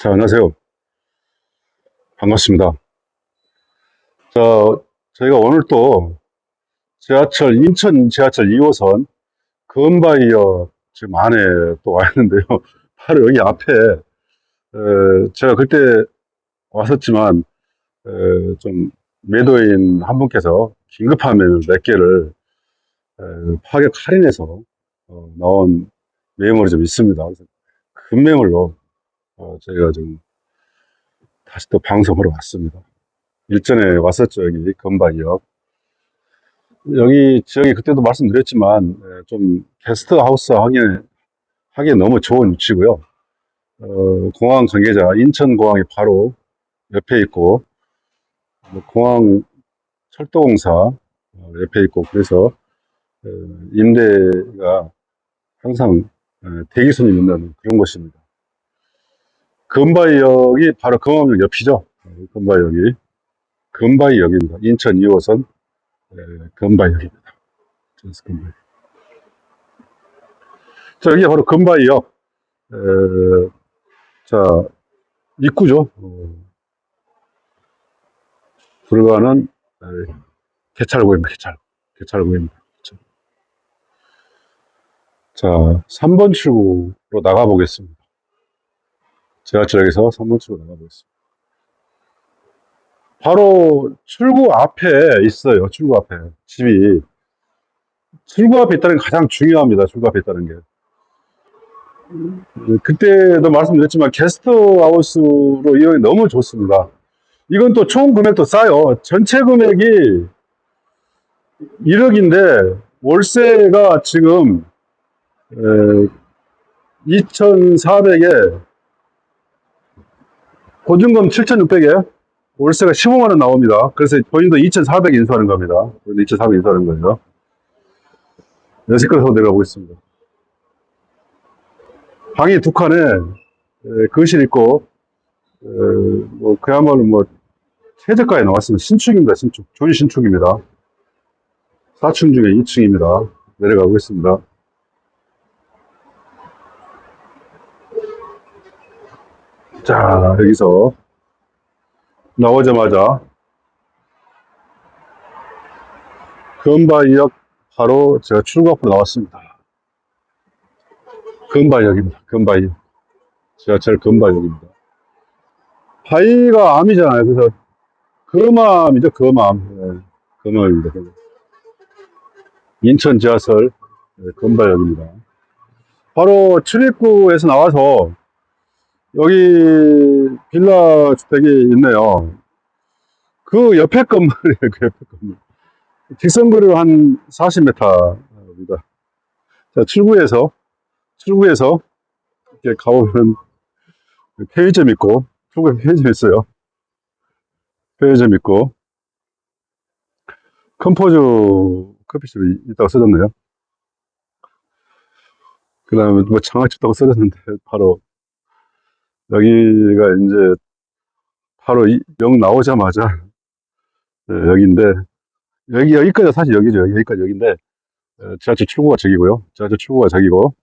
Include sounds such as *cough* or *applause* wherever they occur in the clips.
자, 안녕하세요. 반갑습니다. 자, 저희가 오늘 또 지하철, 인천 지하철 2호선 금바이어 지금 안에 또 와 있는데요. *laughs* 바로 여기 앞에, 에, 제가 그때 왔었지만, 에, 좀 매도인 한 분께서 긴급한 메뉴 몇 개를 에, 파격 할인해서 어, 나온 매물이 좀 있습니다. 그래서 금매물로 어, 저희가 지금 다시 또 방송으로 왔습니다. 일전에 왔었죠, 여기 건방역. 여기 지역이 그때도 말씀드렸지만 네, 좀 게스트 하우스 하기에, 하기에 너무 좋은 위치고요. 어, 공항 관계자 인천공항이 바로 옆에 있고 어, 공항 철도공사 어, 옆에 있고 그래서 어, 임대가 항상 대기선이 있는 그런 곳입니다. 금바위역이 바로 금암역 옆이죠. 금바위역이. 금바위역입니다. 인천 2호선 예, 금바위역입니다. 금바위. 자, 이게 바로 금바위역. 에, 자, 입구죠. 들어가는 개찰구입니다. 개찰. 개찰구입니다. 자, 3번 출구로 나가보겠습니다. 제하철역에서 3번출로 나가보겠습니다. 바로 출구 앞에 있어요. 출구 앞에 집이 출구 앞에 있다는 게 가장 중요합니다. 출구 앞에 있다는 게 네, 그때도 말씀드렸지만 게스트하우스로 이용이 너무 좋습니다. 이건 또 총 금액도 싸요. 전체 금액이 1억인데 월세가 지금 2,400에 보증금 7,600에 월세가 15만원 나옵니다. 그래서 본인도 2,400 인수하는 겁니다. 2,400 인수하는 거예요. 네, 여시끌에서 내려가 보겠습니다. 방이 두 칸에 거실 있고 뭐 그야말로 뭐 최저가에 나왔으면 신축입니다. 신축. 전 신축입니다. 4층 중에 2층입니다. 내려가 보겠습니다. 자, 여기서 나오자마자 금바역 바로 제가 출구 앞으로 나왔습니다. 금바역입니다 금바역 지하철 금바역입니다 바위가 암이잖아요. 그래서 금암이죠. 금암. 네, 금암입니다. 인천 지하철 네, 금바역입니다 바로 출입구에서 나와서 여기 빌라 주택이 있네요. 그 옆에 건물이에요, 그 옆에 건물. 직선거리로 한 40m입니다. 자, 출구에서, 출구에서 이렇게 가보면 편의점 있고, 출구에 편의점 있어요. 편의점 있고, 컴포즈 커피숍이 있다고 써졌네요. 그 다음에 뭐 장아찌도 써졌는데, 바로 여기가 이제 바로 이역 나오자마자 예, 여기인데 여기 여기까지 사실 여기죠. 여기까지 여기인데 예, 지하철 출구가 저기고요. 지하철 출구가 저기고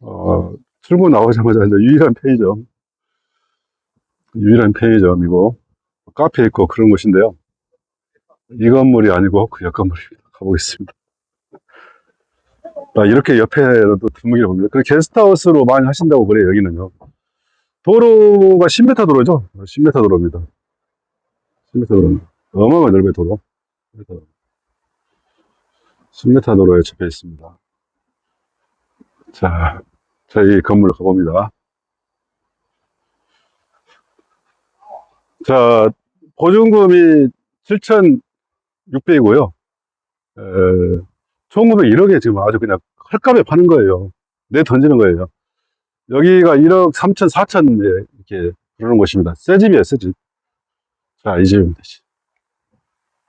어, 출구 나오자마자 이제 유일한 편의점 유일한 편의점이고 카페 있고 그런 곳인데요. 이 건물이 아니고 그 옆 건물입니다. 가보겠습니다. 아, 이렇게 옆에도 드무기를 봅니다. 그 게스트하우스로 많이 하신다고 그래요 여기는요. 도로가 10m 도로죠? 10m 도로입니다. 10m 도로. 어마어마 넓은 도로. 10m 도로에 접해 있습니다. 자, 저희 건물로 가봅니다. 자, 보증금이 7,600이고요. 총금액 1억에 지금 아주 그냥 헐값에 파는 거예요. 내 던지는 거예요. 여기가 1억 3천, 4천 이렇게 그러는 곳입니다. 새 집이에요, 새 집. 자, 이 집입니다.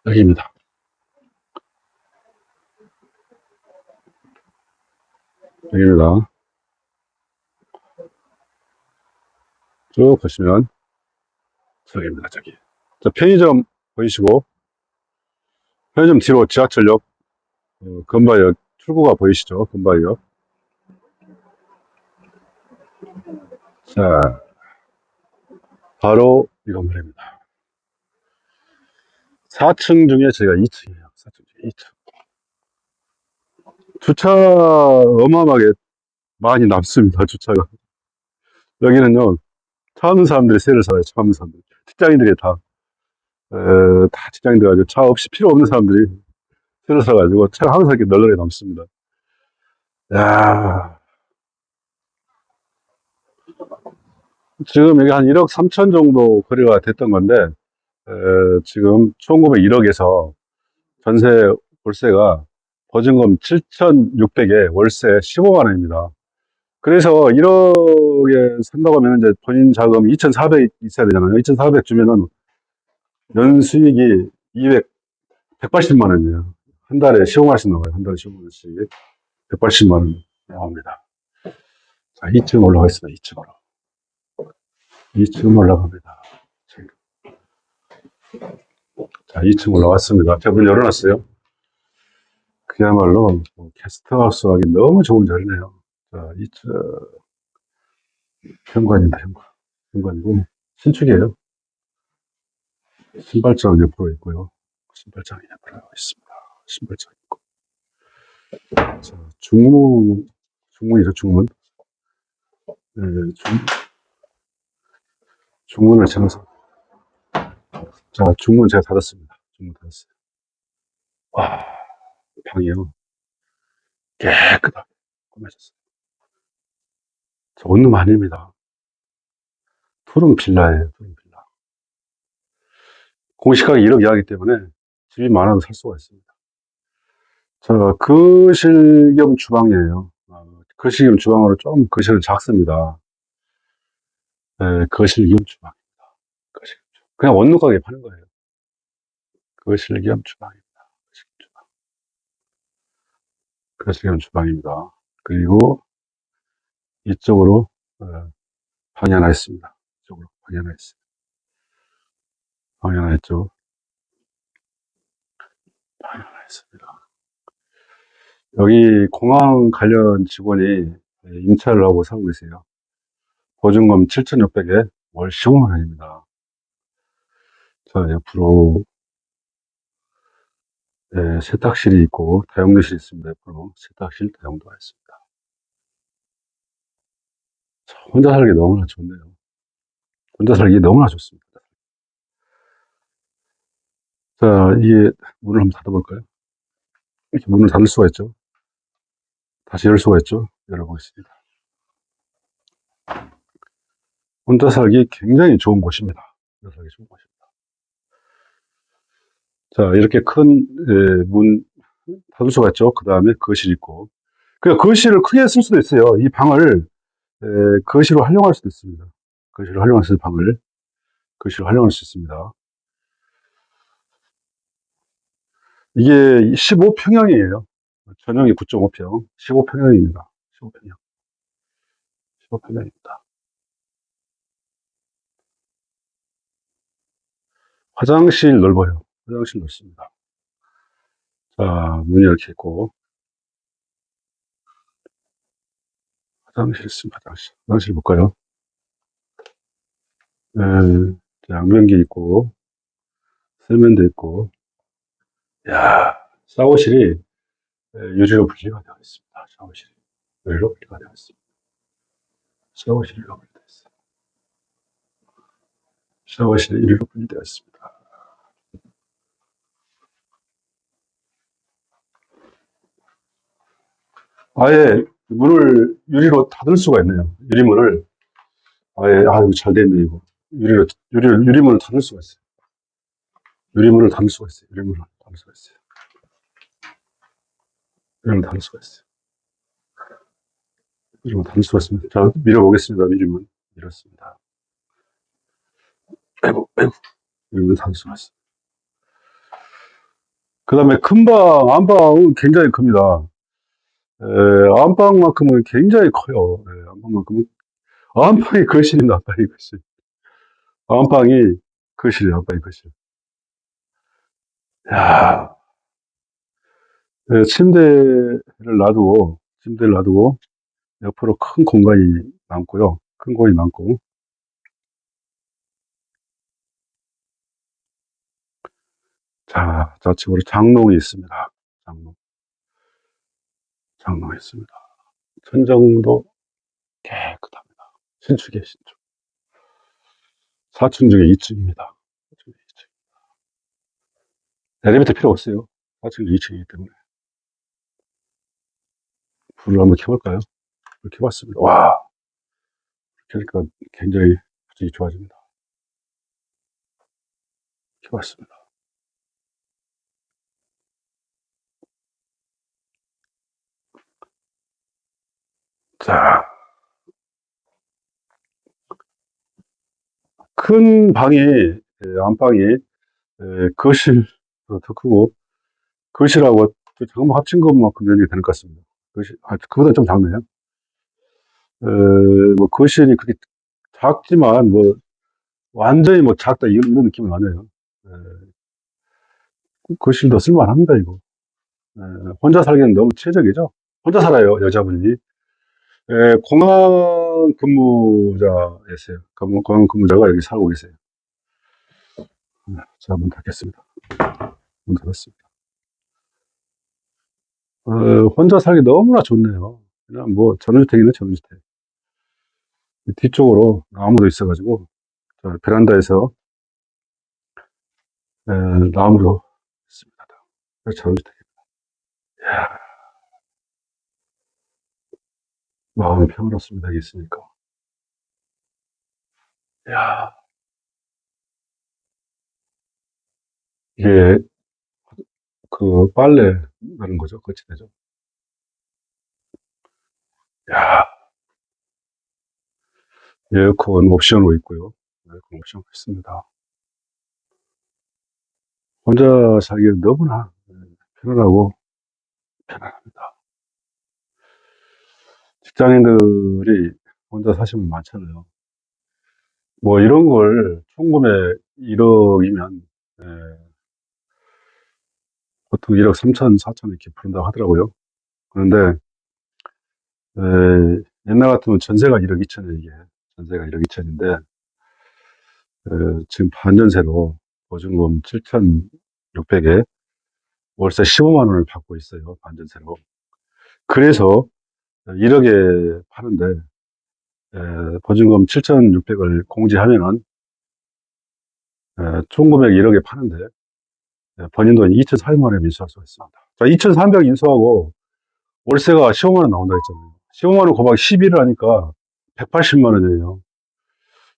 여기입니다. 여기입니다. 쭉 보시면 저기입니다, 저기. 자, 편의점 보이시고 편의점 뒤로 지하철역 어, 근바역 출구가 보이시죠? 금바역. 자, 바로 이 건물입니다. 4층 중에 제가 2층이에요. 4층 중에 2층. 주차 어마어마하게 많이 남습니다. 주차가. 여기는요, 처음 사람들이 세를 사요. 처음 사람들. 직장인들이 다, 에, 다 직장인들 가지고 차 없이 필요 없는 사람들이 세를 사가지고 차가 항상 이렇게 널널히 남습니다. 야 지금 여기 한 1억 3천 정도 거래가 됐던 건데, 에, 지금 총금액 1억에서 전세 월세가 보증금 7,600에 월세 15만 원입니다. 그래서 1억에 산다고 하면 이제 본인 자금 2,400 있어야 되잖아요. 2,400 주면은 연 수익이 200, 180만 원이에요. 한 달에 15만 원씩 나와요. 한 달에 15만 원씩. 180만 원 나옵니다. 자, 2층 올라가겠습니다. 2층으로. 2층 올라갑니다. 자, 2층 올라왔습니다. 제가 문 열어놨어요. 그야말로 뭐 게스트하우스 하기 너무 좋은 자리네요. 자, 2층 현관입니다. 현관. 현관이고 신축이에요. 신발장 옆으로 있고요. 신발장이 옆으로 있습니다. 신발장 있고. 자, 중문, 중문이죠, 중문. 네, 중, 중문을 지나서. 자, 중문 제가 닫았습니다. 중문 닫았어요. 와, 방이요. 깨끗하게 꾸며졌어요. 저 원룸 아닙니다. 투룸 빌라예요, 투룸 빌라. 공시가가 1억 이하기 때문에 집이 많아도 살 수가 있습니다. 자, 거실 겸 주방이에요. 어, 거실 겸 주방으로 좀 거실은 작습니다. 네, 거실 겸 주방입니다. 거실 겸 주방. 그냥 원룸 가게 파는 거예요. 거실 겸 주방입니다. 거실 겸 주방. 거실 겸 주방입니다. 그리고 이쪽으로 어, 방이 하나 있습니다. 이쪽으로 있어요. 방이 하나 있죠. 방이 하나 있습니다. 여기 공항 관련 직원이 임차를 하고 살고 계세요. 보증금 7,600에 월 15만 원입니다. 자, 옆으로 네, 세탁실이 있고 다용도실이 있습니다. 옆으로 세탁실, 다용도가 있습니다. 자, 혼자 살기 너무나 좋네요. 혼자 살기 너무나 좋습니다. 자, 이게 문을 한번 닫아볼까요? 이렇게 문을 닫을 수가 있죠. 다시 열 수가 있죠. 열어보겠습니다. 혼자 살기 굉장히 좋은 곳입니다. 혼자 살기 좋은 곳입니다. 자, 이렇게 큰, 예, 문, 수가 있죠. 그 다음에 거실 있고. 그 거실을 크게 쓸 수도 있어요. 이 방을, 예, 거실로 활용할 수도 있습니다. 거실로 활용할 수 있는 방을, 거실로 활용할 수 있습니다. 이게 15평형이에요. 전용이 9.5평, 15평형입니다. 15평형. 15평형입니다. 화장실 넓어요. 화장실 넓습니다. 자, 문이 이렇게 있고. 화장실 있습니다. 화장실. 화장실 볼까요? 네, 양변기 있고, 세면대 있고. 야 샤워실이 예, 유리로 분리가 되어 있습니다. 샤워실이. 유리로 분리가 되어 있습니다. 샤워실이 유리로 분리되어 있어요. 샤워실이 유리로 분리되어 있습니다. 아예 문을 유리로 닫을 수가 있네요. 유리문을 아예 아유 잘 됐네 이거 유리로 유리 유리문을 닫을 수가 있어요. 유리문을 닫을 수가 있어요. 유리문을 닫을 수가 있어요. 유리문을 닫을 수가 있어요. 유리문 닫을 수가 있습니다. 자 밀어보겠습니다. 유리문 밀었습니다. 아이고 아이고 닫을 수가 있어요. 그 다음에 큰 방, 안방은 굉장히 큽니다. 에, 안방만큼은 굉장히 커요. 예, 안방만큼은. 안방이 거실입니다. 안방이 거실. 안방이 거실이에요. 안방이 거실. 야 예, 침대를 놔두고, 침대를 놔두고, 옆으로 큰 공간이 남고요. 큰 공간이 남고, 자, 좌측으로 장롱이 있습니다. 장롱. 장롱이 있습니다. 천정도 깨끗합니다. 신축이에요, 신축. 4층 중에 2층입니다. 엘리베이터 필요 없어요. 4층 2층이기 때문에. 불을 한번 켜볼까요? 불 켜봤습니다. 와! 켜니까 굉장히 분위기 좋아집니다. 켜봤습니다. 자. 큰 방이, 예, 안방이, 예, 거실, 더 크고, 거실하고 전부 합친 것만큼 면적이 되는 것 같습니다. 거실, 아, 그보다 좀 작네요. 에, 뭐, 거실이 그렇게 작지만, 뭐, 완전히 뭐 작다, 이런, 느낌은 아니에요. 에, 거실도 쓸만합니다, 이거. 에, 혼자 살기는 너무 최적이죠? 혼자 살아요, 여자분이. 에, 공항 근무자였어요. 공항 근무자가 여기 살고 계세요. 네, 자, 문 닫겠습니다. 문 닫았습니다. 어, 혼자 살기 너무나 좋네요. 그냥 뭐, 전원주택이네, 전원주택. 뒤쪽으로 나무도 있어가지고, 저 베란다에서, 에, 나무도 있습니다. 전원주택입니다. 이야, 마음이 평화롭습니다. 있으니까. 이야, 이게, 그, 빨래 나는 거죠. 거치대죠. 야 에어컨 옵션으로 있고요. 에어컨 옵션 있습니다. 혼자 살기에 너무나 편안하고 편안합니다. 직장인들이 혼자 사시면 많잖아요. 뭐 이런 걸 총금액 1억이면 보통 1억 3천, 4천 이렇게 부른다고 하더라고요. 그런데 에, 옛날 같으면 전세가 1억 2천이에요. 이게 전세가 1억 2천인데 지금 반전세로 보증금 7,600에 월세 15만 원을 받고 있어요. 반전세로. 그래서 1억에 파는데 에, 보증금 7,600을 공제하면은 에, 총 금액 1억에 파는데 에, 번인 돈이 2,400만 원에 민수할 수가 있습니다. 자, 2,300 인수하고 월세가 15만 원 나온다 했잖아요. 15만 원 곱하기 11을 하니까 180만 원이에요.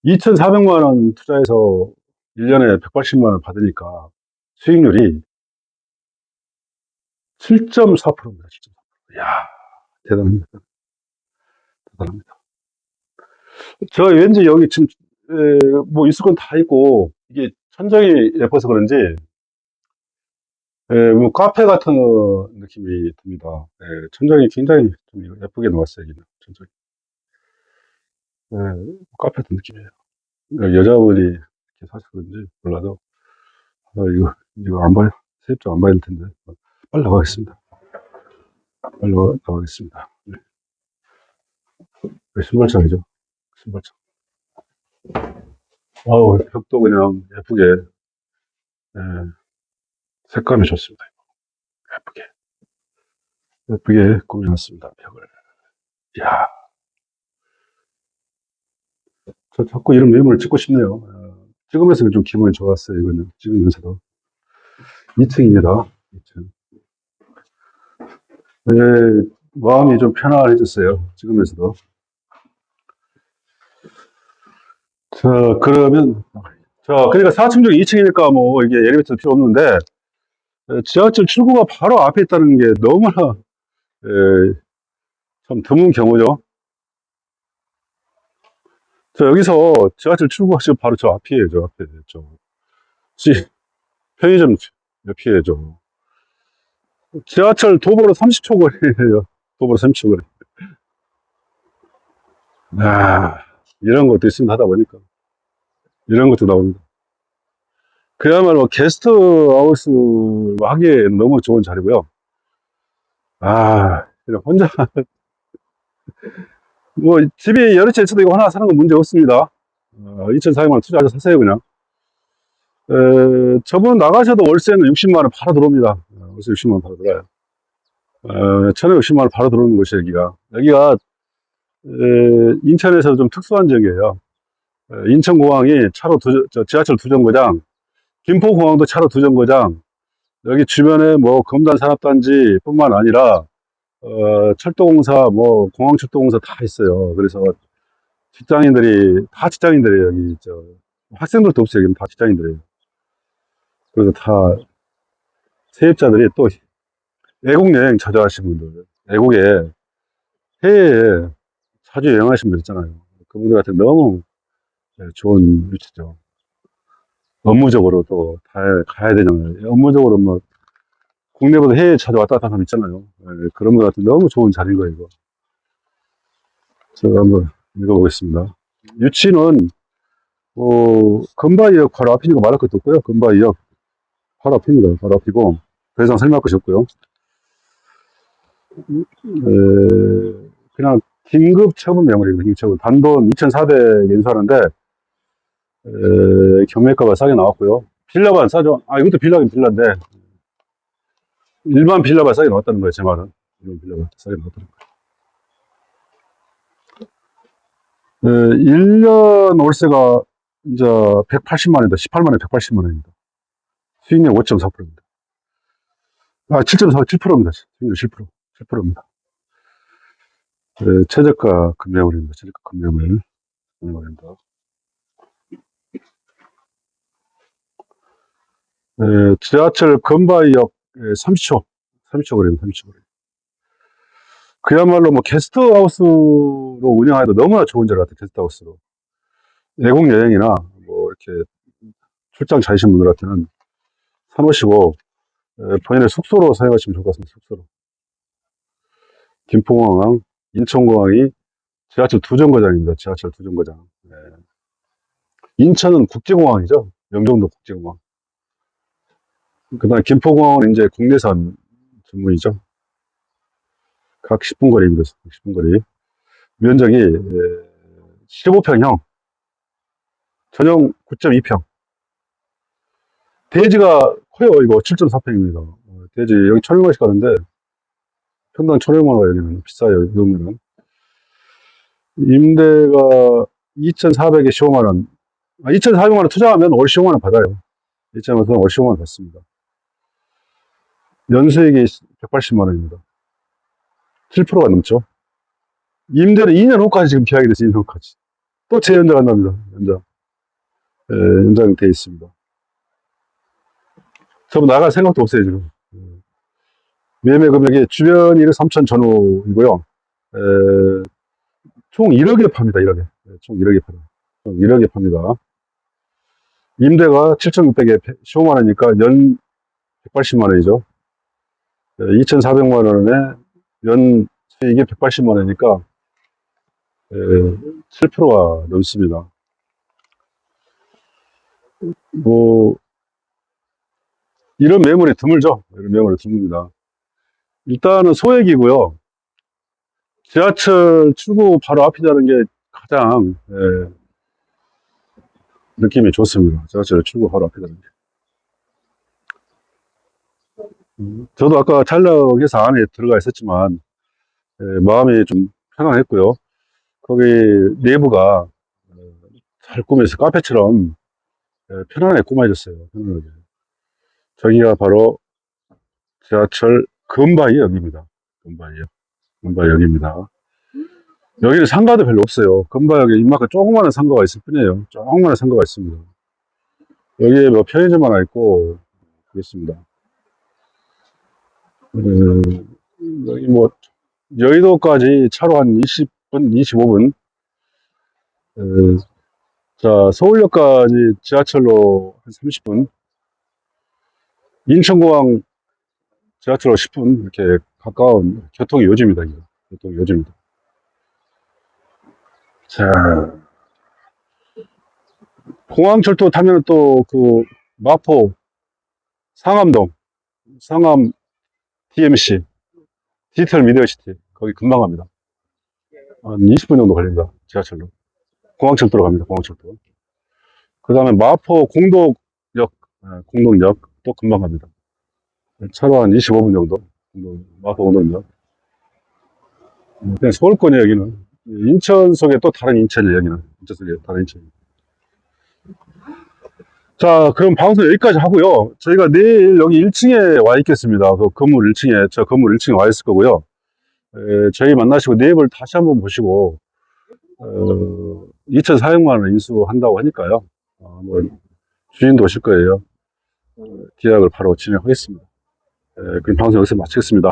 2,400만 원 투자해서 1년에 180만 원 받으니까 수익률이 7.4%입니다. 7.4%. 이야, 대단합니다. 대단합니다. 저 왠지 여기 지금 에, 뭐 있을 건 다 있고 이게 천정이 예뻐서 그런지 에, 뭐 카페 같은 느낌이 듭니다. 에, 천정이 굉장히 좀 예쁘게 놓았어요. 여기는 천정이. 에, 카페 같은 느낌이에요. 여자분이 이렇게 그런지 몰라도 아, 이거 이거 안 봐요. 세입자 안 봐야 될 텐데 빨리 나가겠습니다. 빨리 나가- 나가겠습니다. 네. 신발장이죠. 신발장. 아우 벽도 그냥 예쁘게 예, 색감이 좋습니다. 예쁘게 예쁘게 꾸며놨습니다. 벽을. 이야. 저 자꾸 이런 메모를 찍고 싶네요. 어, 찍으면서 좀 기분이 좋았어요. 이거는 찍으면서도 2층입니다. 2층. 네, 마음이 좀 편안해졌어요. 찍으면서도. 자, 그러면, 자, 그러니까 4층 중에 2층이니까 뭐, 이게 엘리베이터 필요 없는데, 에, 지하철 출구가 바로 앞에 있다는 게 너무나, 에, 참 드문 경우죠. 자, 여기서 지하철 출구가 지금 바로 저 앞이에요, 저 앞에. 저. 지, 편의점 옆이에요, 저. 지하철 도보로 30초 거리예요. 도보로 30초 거리. 아, 이런 것도 있으면 하다 보니까. 이런 것도 나옵니다. 그야말로 게스트 하우스 하기에 너무 좋은 자리고요. 아, 그냥 혼자, *laughs* 뭐, 집이 여러 채 있어도 이거 하나 사는 건 문제 없습니다. 어, 2,400만 원 투자해서 사세요, 그냥. 에, 저분 나가셔도 월세는 60만원 바로 들어옵니다. 어, 월세 60만원 바로 들어와요. 어, 1,660만원 바로 들어오는 곳이 여기가. 여기가, 에, 인천에서 좀 특수한 지역이에요. 에, 인천공항이 차로 두, 저 지하철 두 정거장, 김포공항도 차로 두 정거장, 여기 주변에 뭐 검단 산업단지 뿐만 아니라, 어, 철도공사, 뭐, 공항철도공사 다 있어요. 그래서 직장인들이, 다 직장인들이에요, 여기, 저, 학생들도 없어요, 여기는 다 직장인들이에요. 그래서 다, 세입자들이 또, 외국 여행 자주 하시는 분들, 외국에, 해외에 자주 여행하시는 분들 있잖아요. 그분들한테 너무 네, 좋은 위치죠. 업무적으로 또, 다 가야 되잖아요. 업무적으로 뭐, 국내보다 해외 자주 왔다 갔다 하면 있잖아요. 네, 그런 분들한테 너무 좋은 자리인 거예요, 이거. 제가 한번 읽어보겠습니다. 유치는, 어, 금바이역 바로 앞이니까 말할 것도 없고요. 금바이역 바로 앞입니다. 바로 앞이고, 더 이상 설명할 것이 없고요. 에, 그냥 긴급 처분 매물입니다. 긴급 처분. 단돈 2,400 인수하는데, 에, 경매가가 싸게 나왔고요. 빌라만 싸죠. 아, 이것도 빌라긴 빌라인데, 일반 빌라만 싸게 나왔다는 거예요, 제 말은. 일반 빌라만 싸게 나왔다는 거예요. 에, 1년 월세가 이제 180만원입니다. 18만원에 180만 원입니다. 수익률 5.4%입니다. 아, 7.4, 7%입니다. 수익률 7%. 7%입니다. 네, 최저가 금매물입니다. 최저가 금매물. 금매물입니다. 네, 지하철 건바이역 30초. 30초 거리입니다. 30초 거리. 그야말로 뭐 게스트하우스로 운영해도 너무나 좋은 자리 같아요. 게스트하우스로. 외국 여행이나 뭐 이렇게 출장 자이신 분들한테는 사놓으시고 에, 본인의 숙소로 사용하시면 좋을 것 같습니다. 숙소로. 김포공항, 인천공항이 지하철 두 정거장입니다. 지하철 두 정거장. 네. 인천은 국제공항이죠. 명정도 국제공항. 그 다음에 김포공항은 이제 국내선 전문이죠. 각 10분 거리입니다. 10분 거리. 면적이 15평형, 전용 9.2평. 대지가 커요. 이거 7.4평입니다. 대지 여기 천여만원씩 가는데 평당 천여만 원 여기는 비싸요. 이 정도는. 임대가 2,400에 15만 원. 아, 2,400만 원 투자하면 월 15만 원 받아요. 2,400만 원월 15만 원 받습니다. 연수익이 180만 원입니다. 7%가 넘죠. 임대는 2년 후까지 지금 계약이 됐어요. 2년 후까지. 또 재연장 한답니다. 연장. 예, 연장돼 있습니다. 저는 나갈 생각도 없어요, 지금. 예. 매매 금액이 주변 1억 3천 전후이고요. 에, 총 1억에 팝니다, 1억에. 예, 총 1억에 팔아요. 총 1억에 팝니다. 임대가 7,600에 15만 원이니까 연 180만 원이죠. 2,400만 원에 연 수익이 180만 원이니까 7%가 넘습니다. 뭐 이런 매물이 드물죠. 이런 매물이 드뭅니다. 일단은 소액이고요. 지하철 출구 바로 앞이라는 게 가장 예, 느낌이 좋습니다. 지하철 출구 바로 앞이라는 게. 음, 저도 아까 촬영해서 안에 들어가 있었지만 예, 마음이 좀 편안했고요. 거기 내부가 어, 잘 꾸며서 카페처럼 예, 편안하게 꾸며졌어요. 편안하게. 저기가 바로 지하철 금바이 역입니다. 금바이역. 금바이역입니다. 여기는 상가도 별로 없어요. 금바역에 이만큼 조그마한 상가가 있을 뿐이에요. 조그마한 상가가 있습니다. 여기에 뭐 편의점 하나 있고, 그렇습니다. 음, 여기 뭐, 여의도까지 차로 한 20분, 25분. 음, 자, 서울역까지 지하철로 한 30분. 인천공항 지하철로 10분 이렇게 가까운 요지입니다. 이거. 교통의 요지입니다. 자, 공항철도 타면 또 그 마포 상암동 상암 DMC 디지털 미디어시티 거기 금방 갑니다. 한 20분 정도 걸립니다. 지하철로. 공항철도로 갑니다. 공항철도. 그 다음에 마포 공도역 아, 공동역 또 금방 갑니다. 차로 한 25분 정도. 마포 공동역. 음, 그냥 서울권이에요, 여기는. 인천 속에 또 다른 인천이에요, 여기는. 인천 속에 다른 인천. 자, 그럼 방송 여기까지 하고요. 저희가 내일 여기 1층에 와 있겠습니다. 그 건물 1층에, 저 건물 1층에 와 있을 거고요. 에, 저희 만나시고 내역을 다시 한번 보시고, 어, 2,400만 원 인수한다고 하니까요. 어, 뭐, 주인도 오실 거예요. 어, 계약을 바로 진행하겠습니다. 에, 그럼 방송 여기서 마치겠습니다.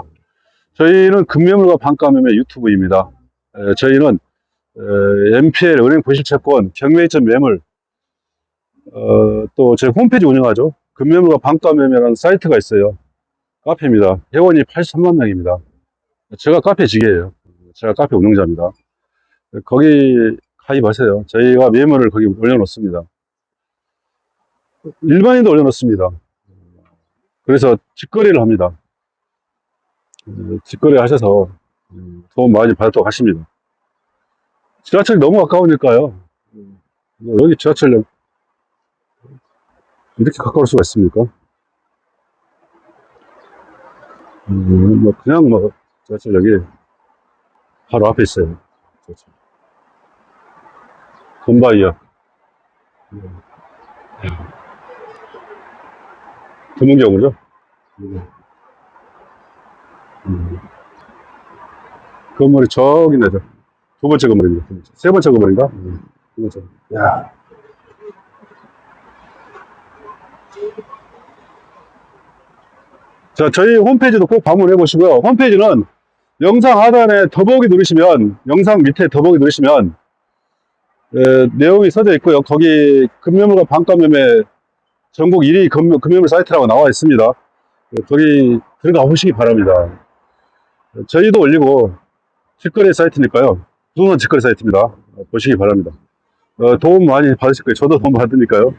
저희는 금매물과 반가매매 유튜브입니다. 에, 저희는 에, MPL 은행 부실채권 경매점 매물 어, 또 저희 홈페이지 운영하죠. 금매물과 반가매매라는 사이트가 있어요. 카페입니다. 회원이 83만 명입니다. 제가 카페 지게예요. 제가 카페 운영자입니다. 거기 가입하세요. 저희가 매물을 거기 올려놓습니다. 일반인도 올려놓습니다. 그래서 직거래를 합니다. 음, 직거래 하셔서 음, 도움 많이 받도록 하십니다. 지하철이 너무 가까우니까요. 음, 여기 지하철역 이렇게 가까울 수가 있습니까? 음, 뭐 그냥 뭐 지하철역이 바로 앞에 있어요. 지하철. 건바이역. 금은경으로죠? 음. 건물이 저기 내죠. 두 번째 건물입니다. 두 번째. 세 번째 건물인가? 음, 두 번째. 야. 자, 저희 홈페이지도 꼭 방문해 보시고요. 홈페이지는 영상 하단에 더보기 누르시면, 영상 밑에 더보기 누르시면, 에, 내용이 써져 있고요. 거기 금매물과 반가매매 전국 1위 금, 금매물 사이트라고 나와 있습니다. 에, 거기 들어가 보시기 바랍니다. 에, 저희도 올리고 직거래 사이트니까요. 부동산 직거래 사이트입니다. 어, 보시기 바랍니다. 어, 도움 많이 받으실 거예요. 저도 도움 받으니까요.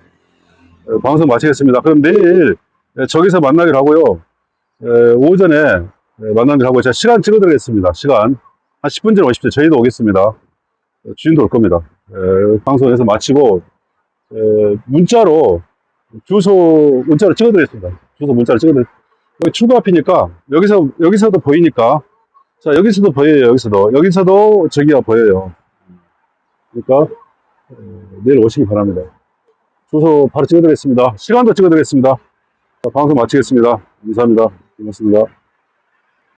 어, 방송 마치겠습니다. 그럼 내일 에, 저기서 만나기로 하고요. 에, 오전에 에, 만나기로 하고 제가 시간 찍어드리겠습니다. 시간. 한 10분 전에 오십시오. 저희도 오겠습니다. 어, 주인도 올 겁니다. 에, 방송에서 마치고 에, 문자로 주소 문자로 찍어드리겠습니다. 주소 문자로 찍어드리. 여기 출구 앞이니까 여기서 여기서도 보이니까 자 여기서도 보여요. 여기서도 여기서도 저기가 보여요. 그러니까 에, 내일 오시기 바랍니다. 주소 바로 찍어드리겠습니다. 시간도 찍어드리겠습니다. 자, 방송 마치겠습니다. 감사합니다. 고맙습니다.